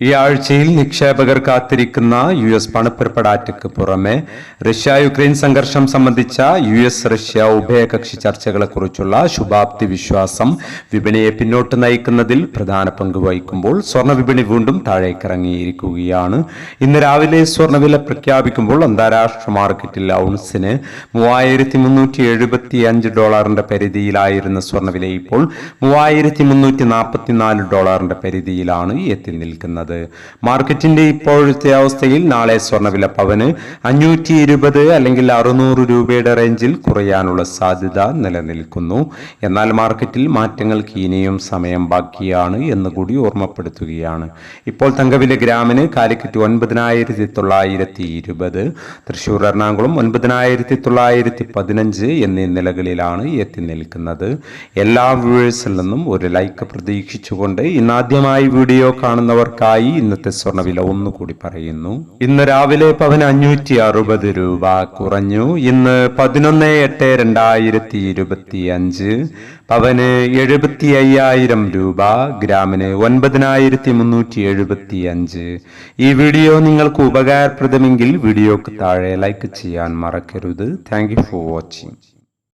ഈ ആഴ്ചയിൽ നിക്ഷേപകർ കാത്തിരിക്കുന്ന യു എസ് പണപ്പെരുപ്പടാറ്റയ്ക്ക് പുറമെ റഷ്യ യുക്രൈൻ സംഘർഷം സംബന്ധിച്ച യു എസ് റഷ്യ ഉഭയകക്ഷി ചർച്ചകളെക്കുറിച്ചുള്ള ശുഭാപ്തി വിശ്വാസം വിപണിയെ പിന്നോട്ട് നയിക്കുന്നതിൽ പ്രധാന പങ്ക് വഹിക്കുമ്പോൾ സ്വർണ വിപണി വീണ്ടും താഴേക്കിറങ്ങിയിരിക്കുകയാണ്. ഇന്ന് രാവിലെ സ്വർണവില പ്രഖ്യാപിക്കുമ്പോൾ അന്താരാഷ്ട്ര മാർക്കറ്റിൽ ഔൺസിന് മൂവായിരത്തി മുന്നൂറ്റി എഴുപത്തി അഞ്ച് ഡോളറിന്റെ പരിധിയിലായിരുന്ന സ്വർണവില ഇപ്പോൾ മൂവായിരത്തി മുന്നൂറ്റി നാൽപ്പത്തിനാല് ഡോളറിന്റെ പരിധിയിലാണ് എത്തി നിൽക്കുന്നത്. മാർക്കറ്റിന്റെ ഇപ്പോഴത്തെ അവസ്ഥയിൽ നാളെ സ്വർണവില പവന് അഞ്ഞൂറ്റി ഇരുപത് അല്ലെങ്കിൽ അറുന്നൂറ് രൂപയുടെ റേഞ്ചിൽ കുറയാനുള്ള സാധ്യത നിലനിൽക്കുന്നു. എന്നാൽ മാർക്കറ്റിൽ മാറ്റങ്ങൾക്ക് ഇനിയും സമയം ബാക്കിയാണ് എന്ന് കൂടി ഓർമ്മപ്പെടുത്തുകയാണ്. ഇപ്പോൾ തങ്കവില ഗ്രാമിന് കാലിക്കറ്റ് ഒൻപതിനായിരത്തി തൊള്ളായിരത്തി ഇരുപത് തൃശൂർ എറണാകുളം ഒൻപതിനായിരത്തി തൊള്ളായിരത്തി പതിനഞ്ച് എന്നീ നിലകളിലാണ് എത്തി നിൽക്കുന്നത്. എല്ലാ വ്യൂവേഴ്സിൽ നിന്നും ഒരു ലൈക്ക് പ്രതീക്ഷിച്ചുകൊണ്ട് ഇന്നാദ്യമായി വീഡിയോ കാണുന്നവർക്കായി ഇന്നത്തെ സ്വർണവില ഒന്നുകൂടി പറയുന്നു. ഇന്ന് രാവിലെ പവന് അഞ്ഞൂറ്റി അറുപത് രൂപ കുറഞ്ഞു. ഇന്ന് പതിനൊന്ന് എട്ട് രണ്ടായിരത്തി ഇരുപത്തി അഞ്ച് പവന് എഴുപത്തി അയ്യായിരം രൂപ. ഗ്രാമിന് ഒൻപതിനായിരത്തി മുന്നൂറ്റി എഴുപത്തി അഞ്ച് ഈ വീഡിയോ നിങ്ങൾക്ക് ഉപകാരപ്രദമെങ്കിൽ വീഡിയോക്ക് താഴെ ലൈക്ക് ചെയ്യാൻ മറക്കരുത്. Thank for watching